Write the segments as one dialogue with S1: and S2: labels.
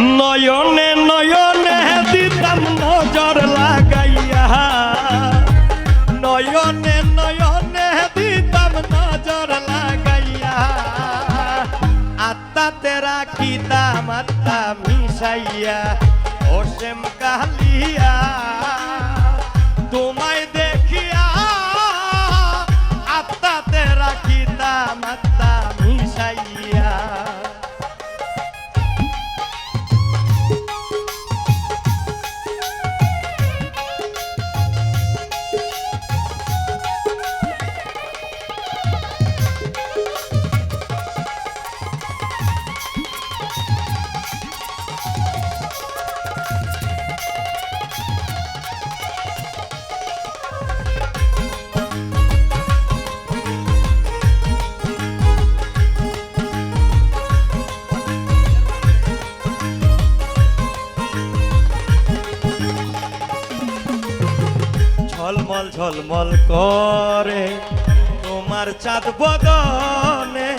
S1: নয়নে নয়নে দিতাম নজর লাগাইয়া। নয়নে নয়নে দিতাম নজর লাগাইয়া। আত্মা তেরা কিতাম আত্মা মিশাইয়া। ওসেম কালিয়া ঝলমল করে তোমার চাঁদ বদনে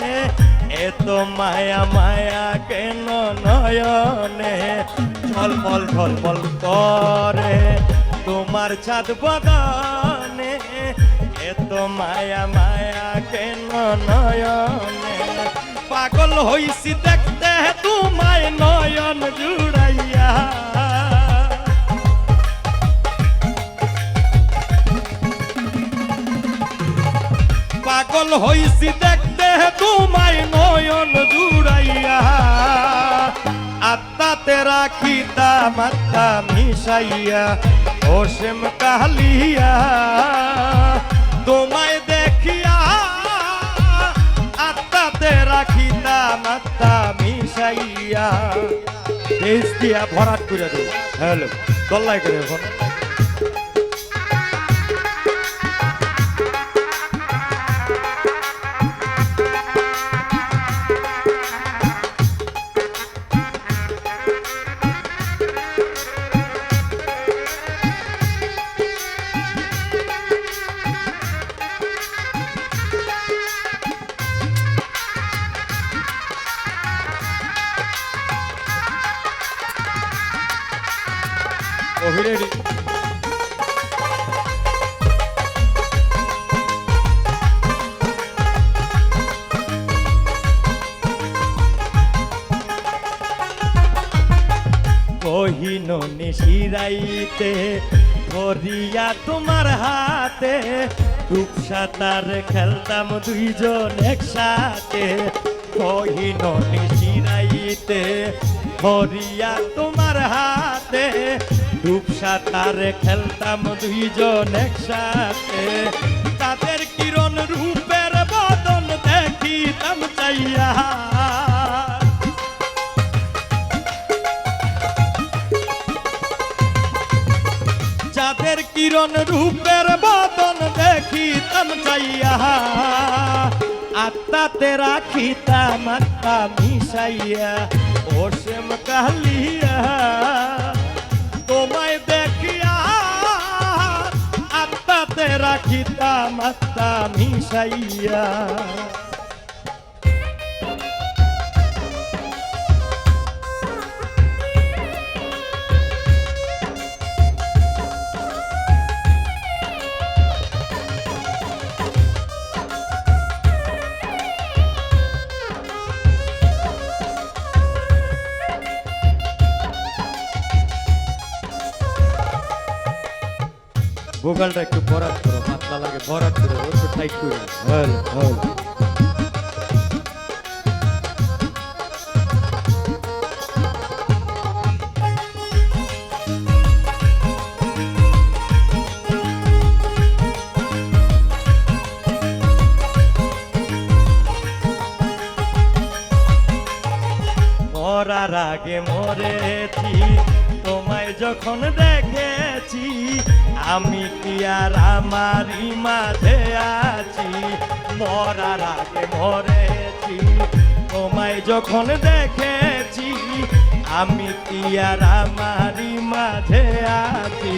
S1: এত মায়া মায়া কেন নয়নে? ঝলমল ঝলমল করে তোমার চাঁদ বদনে এত মায়া মায়া কেন নয়নে? পাগল হইছি দেখতে তোমায় পাগল হইছি দেখতে তোমায় নয়ন জুড়াইয়া। আত্মাতে রাখিতা মাত্তা মিশাইয়া ওসেম কালিয়া। তোমায় দেখিয়া আত্মাতে রাখিতা মাত্তা মিশাইয়া। ভরাট করে দেব। হ্যালো গল্লাই করে এখন অভিরেডি কহিন নিশিরাইতে ধরিয়া তোমার হাতে রূপসাতার খেলতাম দুইজন একসাথে। কহিন নিশিরাইতে ধরিয়া তোমার হাতে রূপসাতার খেলতাম দুইজন একসাথে। তাদের কিরণ রূপের বদন দেখিতাম চাইয়া। যাদের কিরণ রূপের বদন দেখিতাম চাইয়া। আত্মাতে রাখিতাম, আত্মা মিশাইয়া। ওসেম কালিয়া আত্মা মিশাইয়া ভোকালটা একটু ভরাট করো পাতলা লাগে ভরাট করে একটু টাইট করে হল হল মরার আগে মরেছি তোমায় যখন আছি, আমি কি আর আমার মাঝে আছি? মরার আগে মরেছি, তোমায় যখন দেখেছি, আমি কি আর আমার মাঝে আছি?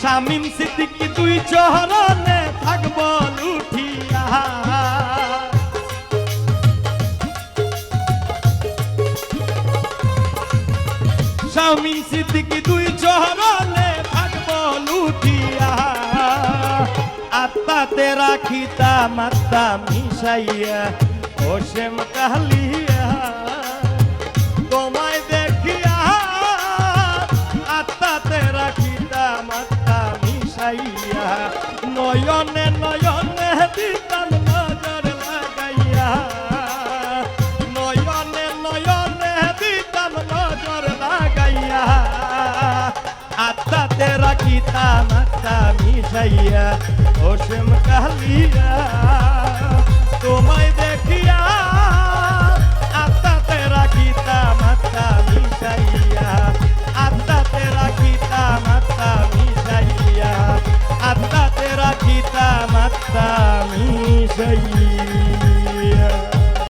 S1: স্বামীম সিদ্দিকি, তুই চহরনে থাকব লুঠিয়া স্বামীম সিদ্দিকি, তুই চরণে উঠিয়া আত্মাতে রাখিতা মাত্তা মিশাইয়া হোসেম কালিয়া সীতা মাতা মিশাইয়া অসীম কালিয়া তোমায় দেখিয়া